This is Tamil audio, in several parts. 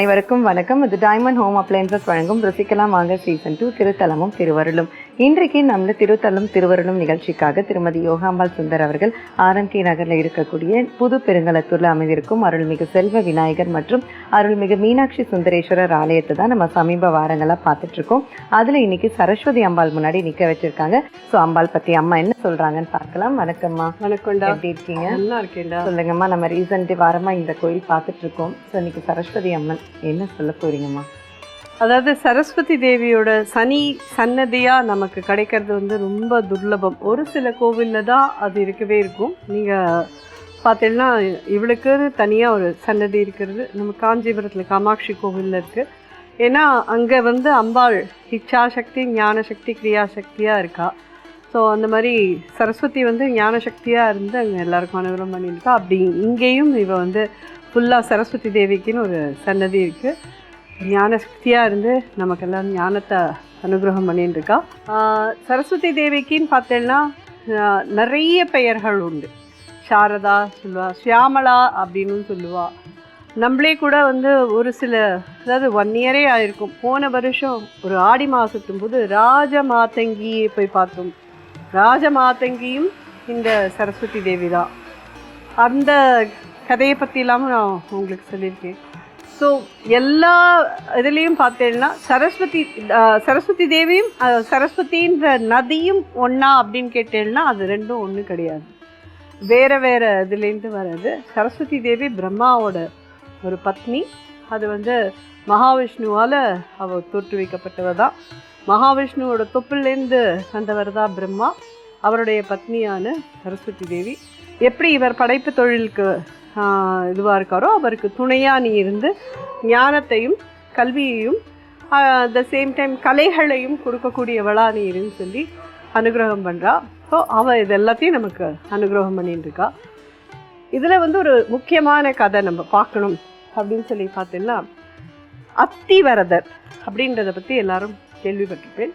அனைவருக்கும் வணக்கம். இது டைமண்ட் ஹோம் அப்ளையன்சஸ் வழங்கும் ருசிக்கலாம் வாங்க சீசன் டூ திருத்தலமும் திருவருளும். இன்றைக்கு நம்ம திருத்தலம் திருவருளும் நிகழ்ச்சிக்காக திருமதி யோகாம்பாள் சுந்தர் அவர்கள் ஆர்எம்கே நகர்ல இருக்கக்கூடிய புது பெருங்கலத்தூர்ல அமைந்திருக்கும் அருள்மிகு செல்வ விநாயகர் மற்றும் அருள்மிகு மீனாட்சி சுந்தரேஸ்வரர் ஆலயத்தை தான் நம்ம சமீப வாரங்களா பார்த்துட்டு இருக்கோம். அதுல இன்னைக்கு சரஸ்வதி அம்பாள் முன்னாடி நிக்க வச்சிருக்காங்க. ஸோ அம்பாள் பத்தி அம்மா என்ன சொல்றாங்கன்னு பார்க்கலாம். வணக்கம்மா. வணக்கம்டா. எப்படி இருக்கீங்க? நல்லா இருக்கேன்டா. சொல்லுங்கம்மா. நம்ம ரீசெண்ட் வாரமா இந்த கோயில் பார்த்துட்டு இருக்கோம். ஸோ இன்னைக்கு சரஸ்வதி அம்மன் என்ன சொல்ல போறீங்கம்மா? அதாவது சரஸ்வதி தேவியோட சனி சன்னதியாக நமக்கு கிடைக்கிறது வந்து ரொம்ப துர்லபம். ஒரு சில கோவில்ல தான் அது இருக்கவே இருக்கும். நீங்கள் பார்த்தீங்கன்னா இவளுக்குன்னு தனியாக ஒரு சன்னதி இருக்கிறது. நம்ம காஞ்சிபுரத்தில் காமாட்சி கோவிலில் இருக்குது ஏன்னா அங்கே வந்து அம்பாள் இச்சா சக்தி ஞான சக்தி கிரியா சக்தியாக இருக்கா. ஸோ அந்த மாதிரி சரஸ்வதி வந்து ஞான சக்தியாக இருந்து அங்கே எல்லாருக்கும் அனுகிரகம் பண்ணியிருக்கா. அப்படி இங்கேயும் இவள் வந்து ஃபுல்லாக சரஸ்வதி தேவிக்குன்னு ஒரு சன்னதி இருக்குது ஞான சக்தியாக இருந்து நமக்கெல்லாம் ஞானத்தை அனுகிரகம் பண்ணிட்டு இருக்கா சரஸ்வதி தேவிக்குன்னு பார்த்தேன்னா நிறைய பெயர்கள் உண்டு. சாரதா சொல்லுவா சியாமளா அப்படின்னு சொல்லுவா. நம்மளே கூட வந்து ஒரு சில அதாவது ஒன் இயரே ஆயிருக்கும். போன வருஷம் ஒரு ஆடி மாதத்தும் போது ராஜ மாதங்கியை போய் பார்த்தோம். ராஜ மாதங்கியும் இந்த சரஸ்வதி தேவி தான். அந்த கதையை பற்றிலாமும் நான் உங்களுக்கு சொல்லியிருக்கேன். ஸோ எல்லா இதுலேயும் பார்த்தீங்கன்னா சரஸ்வதி சரஸ்வதி தேவியும் சரஸ்வதின்ற நதியும் ஒன்றா அப்படின்னு கேட்டேன்னா அது ரெண்டும் ஒன்று கிடையாது. வேறு வேறு இதுலேருந்து வர்றது சரஸ்வதி தேவி பிரம்மாவோட ஒரு பத்னி. அது வந்து மகாவிஷ்ணுவால் அவ தோற்றுவிக்கப்பட்டவர் தான். மகாவிஷ்ணுவோட தொப்புலேருந்து வந்தவர் தான் பிரம்மா. அவருடைய பத்னியான சரஸ்வதி தேவி. எப்படி இவர் படைப்பு தொழிலுக்கு இதுவாக இருக்காரோ அவருக்கு துணையாக நீ இருந்து ஞானத்தையும் கல்வியையும் த சேம் டைம் கலைகளையும் கொடுக்கக்கூடியவளா நீ இருன்னு சொல்லி அனுகிரகம் பண்ணுறா ஸோ அவள் இது எல்லாத்தையும் நமக்கு அனுகிரகம் பண்ணிட்டுருக்கா இதில் வந்து ஒரு முக்கியமான கதை நம்ம பார்க்கணும் அப்படின்னு சொல்லி பார்த்தீங்கன்னா அத்திவரதர் அப்படின்றத பற்றி எல்லாரும் கேள்விப்பட்டிருப்பேன்.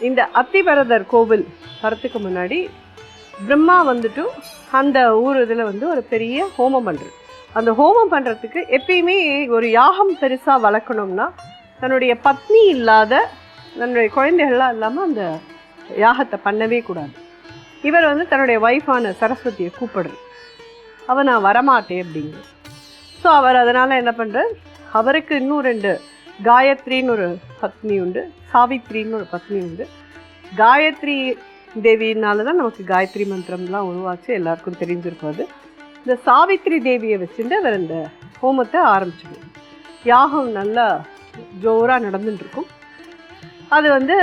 இந்த அத்திவரதர் கோவில் வரத்துக்கு முன்னாடி பிரம்மா வந்துட்டு அந்த ஊர் இதில் வந்து ஒரு பெரிய ஹோமம் பண்ணுறது அந்த ஹோமம் பண்ணுறதுக்கு எப்பயுமே ஒரு யாகம் பெருசாக வளர்க்கணும்னா தன்னுடைய பத்னி இல்லாத தன்னுடைய குழந்தைகள்லாம் இல்லாமல் அந்த யாகத்தை பண்ணவே கூடாது. இவர் வந்து தன்னுடைய ஒய்ஃபான சரஸ்வதியை கூப்பிடுறது அவ நான் வரமாட்டேன் அப்படிங்கிறது ஸோ அவர் அதனால் என்ன பண்ணுறார் அவருக்கு இன்னும் ரெண்டு காயத்ரின்னு ஒரு பத்னி உண்டு சாவித்ரின்னு ஒரு பத்னி உண்டு. காயத்ரி தேவியினால தான் நமக்கு காயத்ரி மந்திரம்லாம் உருவாச்சு எல்லாருக்கும் தெரிஞ்சிருக்கும் அது இந்த சாவித்ரி தேவியை வச்சுட்டு அவர் இந்த ஹோமத்தை ஆரம்பிச்சிடும் யாகம் நல்லா ஜோராக நடந்துட்டுருக்கும். அது வந்து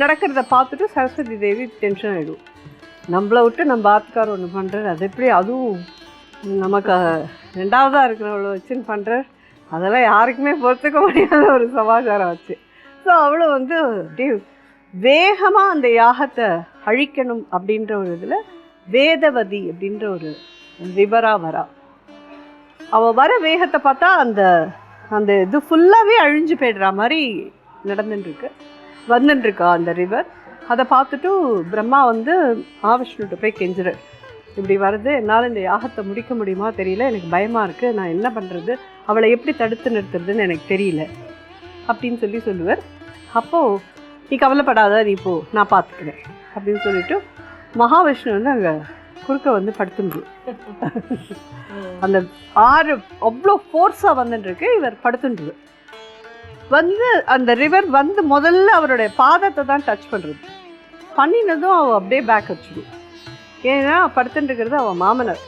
நடக்கிறத பார்த்துட்டு சரஸ்வதி தேவி டென்ஷன் ஆகிடும் நம்மளை விட்டு நம்ம ஆத்துக்கார் ஒன்று பண்ணுறாரு அது எப்படி? அதுவும் நமக்கு ரெண்டாவதாக இருக்கிறவளை வச்சுன்னு பண்ணுறார் அதெல்லாம் யாருக்குமே பொறுத்துக்க முடியாத ஒரு சமாச்சாரம் ஆச்சு. ஸோ அவ்வளோ வந்து அப்படியே வேகமாக அந்த யாகத்தை அழிக்கணும் அப்படின்ற ஒரு இதில் வேதவதி அப்படின்ற ஒரு விபரா வரா. அவள் வர வேகத்தை பார்த்தா அந்த அந்த இது ஃபுல்லாகவே அழிஞ்சு போயிடுற மாதிரி நடந்துட்டுருக்கு. வந்துட்டுருக்கா அந்த ரிவர் அதை பார்த்துட்டு பிரம்மா வந்து மகாவிஷ்ணுகிட்ட போய் கெஞ்சுறார் இப்படி வருது என்னால் இந்த யாகத்தை முடிக்க முடியுமா தெரியல. எனக்கு பயமாக இருக்குது நான் என்ன பண்ணுறது அவளை எப்படி தடுத்து நிறுத்துறதுன்னு எனக்கு தெரியல. அப்படின்னு சொல்லி சொல்லுவார். அப்போது நீ கவலைப்படாத நீ போ நான் பார்த்துக்கிறேன். அப்படின்னு சொல்லிட்டு மகாவிஷ்ணு வந்து அங்கே குறுக்க வந்து படுத்துன்று அந்த ஆறு அவ்வளோ ஃபோர்ஸாக வந்துட்டுருக்கு இவர் படுத்துன்று வந்து அந்த ரிவர் வந்து முதல்ல அவருடைய பாதத்தை தான் டச் பண்ணுறது பண்ணினதும் அவள் அப்படியே பேக் வச்சுடும் ஏன்னா படுத்துட்டுருக்கிறது அவள் மாமனார்.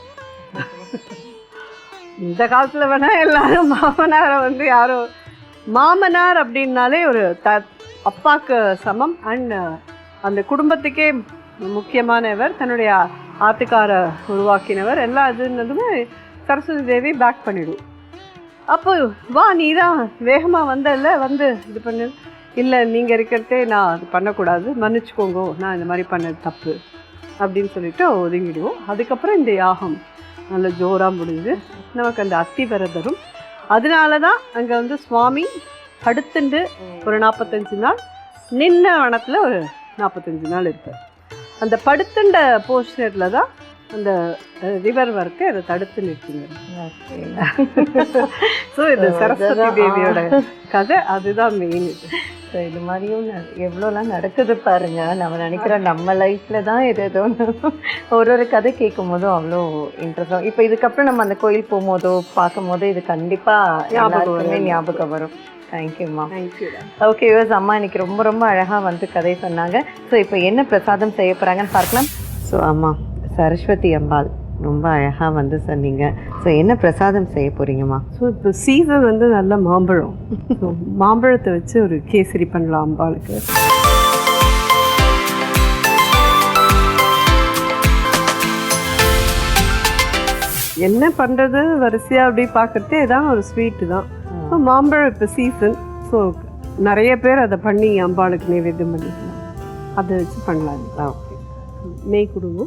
இந்த காலத்தில் வேணால் எல்லாரும் மாமனாரை வந்து யாரும் மாமனார் அப்படின்னாலே ஒரு த அப்பாவுக்கு சமம். அண்ட் uh, அந்த குடும்பத்துக்கே முக்கியமானவர் தன்னுடைய ஆத்துக்காரை உருவாக்கினவர். எல்லாம் இதுன்னதுமே சரஸ்வதி தேவி பேக் பண்ணிவிடும் அப்போ வா நீ தான் வேகமாக வந்தல்ல வந்து இது பண்ணு. இல்லை நீங்கள் இருக்கிறதே நான் அது பண்ணக்கூடாது. மன்னிச்சுக்கோங்க நான் இந்த மாதிரி பண்ணது தப்பு. அப்படின்னு சொல்லிட்டு ஒதுங்கிடுவோம். அதுக்கப்புறம் இந்த யாகம் நல்ல ஜோராக முடிஞ்சு நமக்கு அந்த அத்திவரதரும். அதனால தான் அங்கே வந்து சுவாமி படுத்துண்டு ஒரு நாற்பத்தஞ்சு நாள் நின்ன வனத்தில் ஒரு நாற்பத்தஞ்சு நாள் இருப்பார் அந்த படுத்துண்ட போஸ்டரில் தான் அந்த ரிவர் வரத்தை அதை தடுத்து நிறுத்துங்க. ஸோ இது சரஸ்வதி. தேவியோட கதை அதுதான் மெயின் இது. ஸோ இது மாதிரியும் எவ்வளோலாம் நடக்குது பாருங்க. நம்ம நினைக்கிறோம் நம்ம லைஃப்ல தான் எது ஏதோ. ஒரு ஒரு கதை கேட்கும் போதும் அவ்வளோ இன்ட்ரெஸ்டாக இப்போ இதுக்கப்புறம் நம்ம அந்த கோயில் போகும்போதோ பார்க்கும் போதோ இது கண்டிப்பா ஞாபகம் எல்லாருக்குமே வரும். ஞாபகம் வரும். தேங்க்யூம்மா தேங்க்யூ ஓகே யூஸ் அம்மா இன்னைக்கு ரொம்ப ரொம்ப அழகா வந்து கதை சொன்னாங்க. ஸோ இப்போ என்ன பிரசாதம் செய்ய போறாங்கன்னு பார்க்கலாம். ஸோ அம்மா. சரஸ்வதி அம்பாள். ரொம்ப அழகா வந்து சொன்னீங்க. ஸோ என்ன பிரசாதம் செய்ய போறீங்கம்மா? ஸோ இப்போ சீசன் வந்து நல்ல மாம்பழம். மாம்பழத்தை வச்சு ஒரு கேசரி பண்ணலாம் அம்பாளுக்கு. என்ன பண்ணுறது வரிசையாக அப்படி பார்க்குறதே இதான் ஒரு ஸ்வீட்டு தான். ஸோ மாம்பழம் இப்போ சீசன் ஸோ நிறைய பேர் அதை பண்ணி அம்பாளுக்கு நைவேத்தியம் பண்ணிக்கலாம். அதை வச்சு பண்ணலாம். ஓகே. நெய் கொடுங்க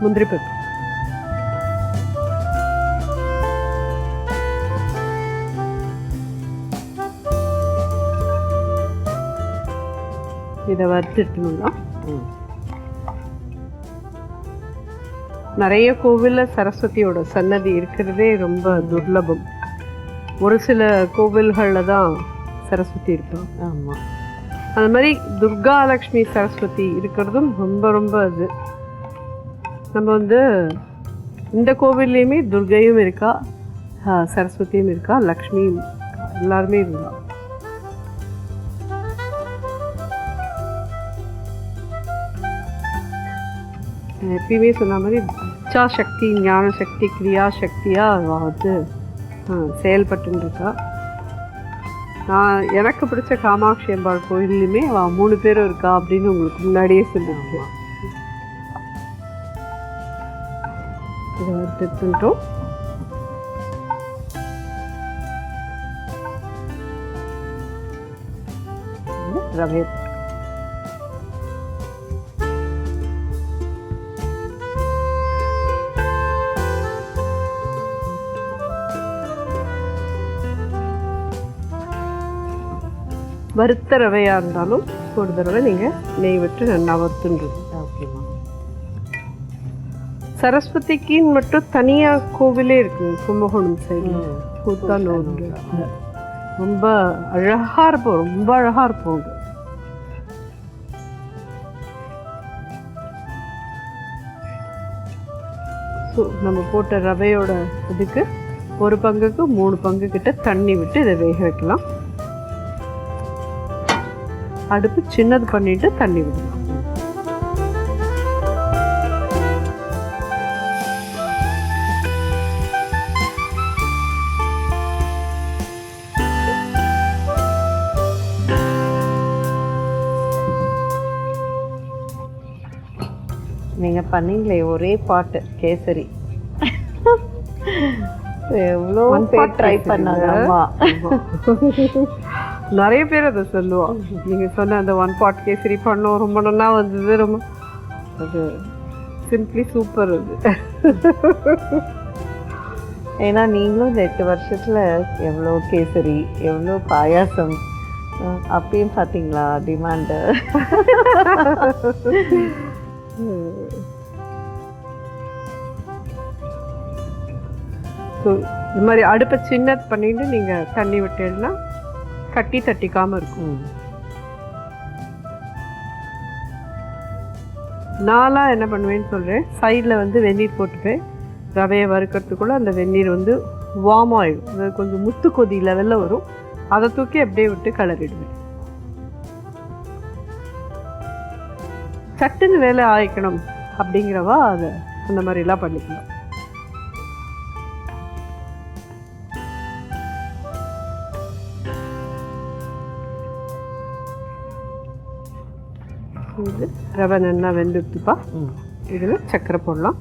பருப்பு இதை வறுத்துட்டுங்களா ம். நிறைய கோவிலில் சரஸ்வதியோட சன்னதி இருக்கிறதே ரொம்ப துர்லபம். ஒரு சில கோவில்களில் தான் சரஸ்வதி இருப்பாங்க. ஆமா. அது மாதிரி துர்கா லக்ஷ்மி சரஸ்வதி இருக்கிறதும் ரொம்ப ரொம்ப இது. நம்ம வந்து இந்த கோவில்லையுமே துர்கையும் இருக்கா? சரஸ்வதியும் இருக்கா? லக்ஷ்மியும் இருக்கா? எல்லாருமே இருந்தா. எப்பயுமே சொன்ன மாதிரி இச்சா சக்தி ஞான சக்தி கிரியா சக்தியாக வந்து ஆ, செயல்பட்டுன்னு இருக்கா நான் எனக்கு பிடிச்ச காமாட்சி அம்பாள் கோயில்லையுமே அவள் மூணு பேரும் இருக்கா அப்படின்னு உங்களுக்கு முன்னாடியே சொல்லியிருக்கேன் இதை ரவை வறுத்த ரவையாக இருந்தாலும் ஒரு தடவை நீங்கள் நெய் விட்டு நல்லா வறுத்துன்றது சரஸ்வதிக்குன்னு மட்டும் தனியாக கோவிலே இருக்கு கும்பகோணம் சைடில். கூத்தானூர் ரொம்ப அழகா இருப்போம் ரொம்ப அழகா இருப்போம். ஸோ நம்ம போட்ட ரவையோட இதுக்கு ஒரு பங்குக்கு மூணு பங்கு கிட்ட தண்ணி விட்டு இதை வேக வைக்கலாம். அடுப்பு சின்னது பண்ணிட்டு தண்ணி விடலாம். நீங்க பண்ணீங்களே ஒரே பாட்டு கேசரி. எவ்வளோ ட்ரை. பண்ணாங்க நிறைய பேர் அதை சொல்லுவோம் நீங்க சொன்ன அந்த ஒன் பாட் கேசரி பண்ணோம் ரொம்ப நல்லா வந்தது ரொம்ப அது சிம்பிளி சூப்பர் அது. ஏன்னா நீங்களும் இந்த எட்டு வருஷத்துல எவ்வளோ கேசரி எவ்வளோ பாயாசம் அப்பயும் பார்த்தீங்களா டிமாண்டு ஸோ இந்த மாதிரி அடுப்பை சின்னது பண்ணிட்டு நீங்க தண்ணி விட்டீங்கன்னா கட்டி தட்டிக்காம இருக்கும். நான்லாம் என்ன பண்ணுவேன்னு சொல்கிறேன் சைடில் வந்து வெந்நீர் போட்டுப்பேன். ரவையை வறுக்கிறதுக்குள்ள அந்த வெந்நீர் வந்து வார்ம் ஆகிடும் அது கொஞ்சம் முத்து கொதி லெவலில் வரும். அதை தூக்கி அப்படியே விட்டு கிளறிடுவேன் சட்டுன்னு வேலை ஆயிக்கணும் அப்படிங்கிறவா அதை. அந்த மாதிரிலாம் பண்ணிக்கலாம் இது ரவை நல்லா வெந்துட்டுப்பா ம். இதில் சர்க்கரை போடலாம்.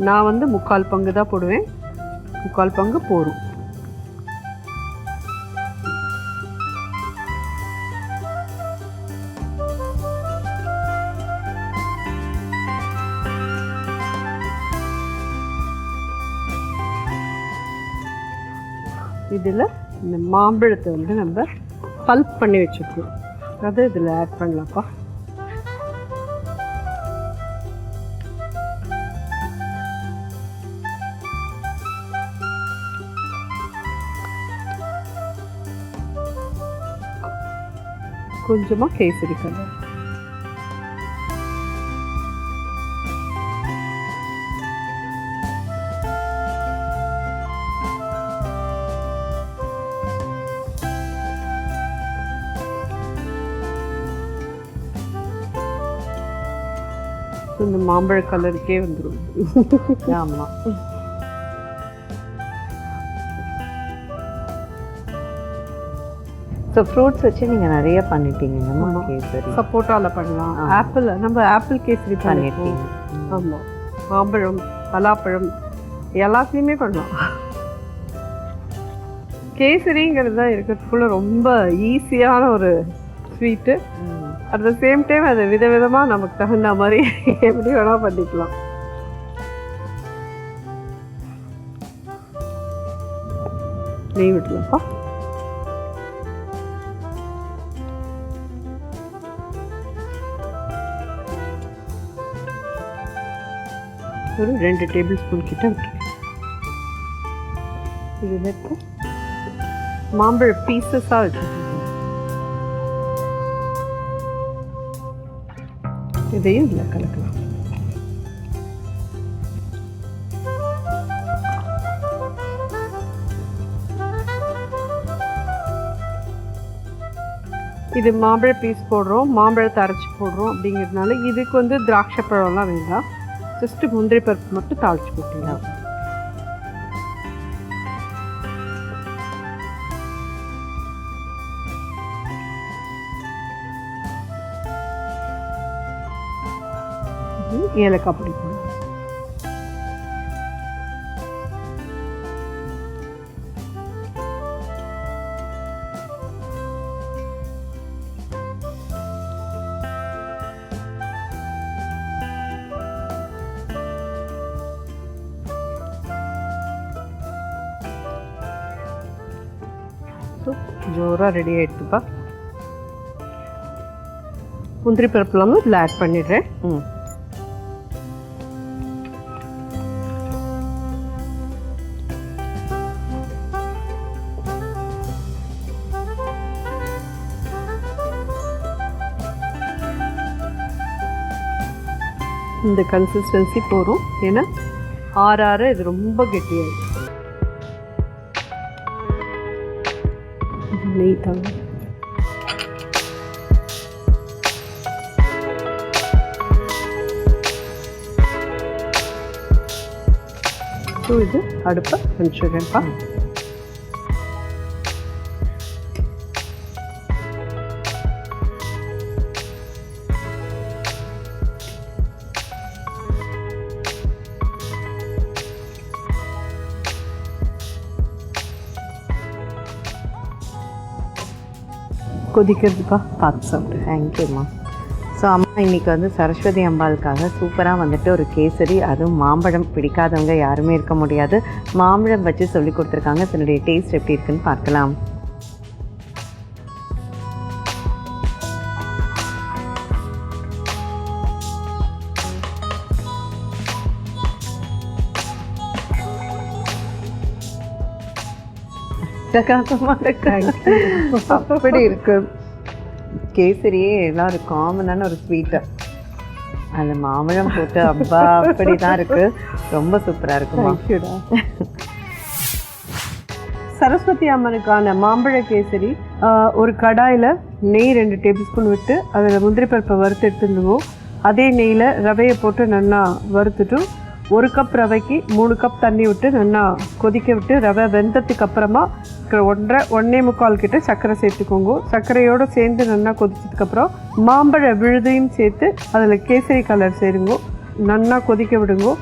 நான் வந்து முக்கால் பங்கு தான் போடுவேன். முக்கால் பங்கு போரும் இதில் இந்த மாம்பழத்தை வந்து நம்ம பல்ப் பண்ணி வச்சுருக்கோம் அதை இதில் ஆட் பண்ணலாம்ப்பா. கொஞ்சமாக கேசரி கலர் இந்த மாம்பழ கலருக்கே வந்துடும் ஆமாம் ஸோ ஃப்ரூட்ஸ் வச்சு நீங்கள் நிறைய பண்ணிட்டீங்கம்மா ஆமா. கேசரி. சப்போட்டாவில் பண்ணலாம். ஆப்பிள் நம்ம ஆப்பிள் கேசரி பண்ணிட்டீங்க ஆமாம் மாம்பழம் பலாப்பழம் எல்லாத்துலேயுமே பண்ணலாம். கேசரிங்கிறது தான் இருக்கிறதுக்குள்ள ரொம்ப ஈஸியான ஒரு sweet. At the same time அதை விதவிதமாக நமக்கு தகுந்த மாதிரி எப்படி வேணால் பண்ணிக்கலாம். நெய் விட்டுலப்பா ஒரு ரெண்டு டேபிள் ஸ்பூன் கிட்ட விட்டுருக்கேன் இதில் இருக்க மாம்பழ பீசஸாக வச்சுருக்கேன். இதையும் இதில் கலக்கலாம். இது மாம்பழ பீஸ் போடுறோம். மாம்பழத்தை அரைச்சி போடுறோம் அப்படிங்கிறதுனால இதுக்கு வந்து திராட்சை பழம்லாம் வேண்டாம். ஜஸ்ட்டு முந்திரி பருப்பு மட்டும் தாளிச்சு போட்டுக்கலாம். வந்து ஏலக்காய் பொடி போடலாம் ஜோராக ரெடி ஆகிடுதுப்பா முந்திரி பருப்புலாம் இதில் ஆட் பண்ணிடுறேன். ம். இந்த கன்சிஸ்டன்சி போதும். ஏன்னா ஆற ஆற இது ரொம்ப கெட்டியாயிடும். நெய் தவிர. ஸோ இது அடுப்பை அனுப்பிச்சுடுறேன்ப்பா. கொதிக்கிறதுக்கா? பார்த்து சாப்பிட்டு தேங்க்யூம்மா ஸோ அம்மா இன்னைக்கு வந்து சரஸ்வதி அம்பாளுக்காக சூப்பராக வந்துட்டு ஒரு கேசரி அதுவும் மாம்பழம் பிடிக்காதவங்க யாருமே இருக்க முடியாது. மாம்பழம் வச்சு சொல்லி கொடுத்துருக்காங்க. தன்னுடைய டேஸ்ட் எப்படி இருக்குன்னு பார்க்கலாம். இருக்கு. அப்படி இருக்கு. கேசரியே எல்லாம் ஒரு காமனான ஒரு ஸ்வீட்டு அந்த மாம்பழம் போட்டு அப்பா அப்படிதான் இருக்கு. ரொம்ப சூப்பரா இருக்குமா? சரஸ்வதி அம்மனுக்கான மாம்பழ கேசரி ஒரு கடாயில் நெய் ரெண்டு டேபிள் ஸ்பூன் விட்டு அதில் முந்திரி பருப்பை வறுத்து எடுத்துருவோம் அதே நெய்யில் ரவையை போட்டு நல்லா வறுத்துட்டு ஒரு கப் ரவைக்கு மூணு கப் தண்ணி விட்டு நல்லா கொதிக்க விட்டு ரவை வெந்ததுக்கு அப்புறமா ஒன்றரை ஒன்றே முக்கால் கிட்ட சர்க்கரை சேர்த்துக்கோங்க. சர்க்கரையோடு சேர்ந்து நல்லா கொதிச்சதுக்கப்புறம் மாம்பழ விழுதையும் சேர்த்து அதில் கேசரி கலர் சேருங்க. நல்லா கொதிக்க விடுங்க.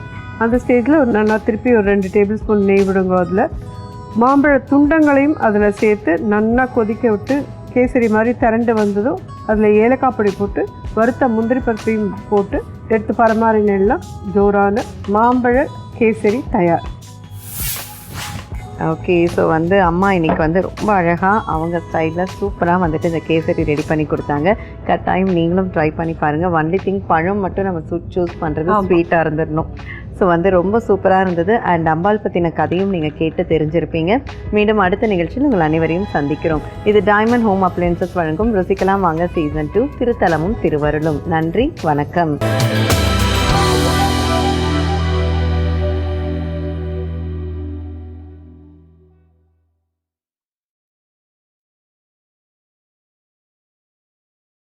அந்த ஸ்டேஜில் நல்லா திருப்பி ஒரு ரெண்டு டேபிள் ஸ்பூன் நெய் விடுங்க அதில். மாம்பழ துண்டங்களையும் அதில் சேர்த்து நல்லா கொதிக்க விட்டு கேசரி மாதிரி திரண்டு வந்ததும் அதில் ஏலக்காய் பொடி போட்டு வறுத்த முந்திரி பருப்பையும் போட்டு എട്ട് പറമാറിനുള്ള ജോറാന് മാമ്പഴ കേസരി തയ്യാർ. ஓகே ஸோ வந்து அம்மா இன்னைக்கு வந்து ரொம்ப அழகாக அவங்க ஸ்டைலில் சூப்பராக வந்துட்டு இந்த கேசரி ரெடி பண்ணி கொடுத்தாங்க. கட்டாயம் நீங்களும் ட்ரை பண்ணி பாருங்கள் ஒன்லி திங் பழம் மட்டும் நம்ம சூஸ் பண்ணுறது. ஸ்வீட்டாக இருந்துடணும் ஸோ வந்து ரொம்ப சூப்பராக இருந்தது. அண்ட் அம்பாள் பற்றின கதையும் நீங்கள் கேட்டு தெரிஞ்சிருப்பீங்க. மீண்டும் அடுத்த நிகழ்ச்சியில் உங்கள் அனைவரையும் சந்திக்கிறோம். இது டைமண்ட் ஹோம் அப்ளையன்சஸ் வழங்கும் ருசிக்கலாம் வாங்க சீசன் டூ திருத்தலமும் திருவருளும். நன்றி வணக்கம்.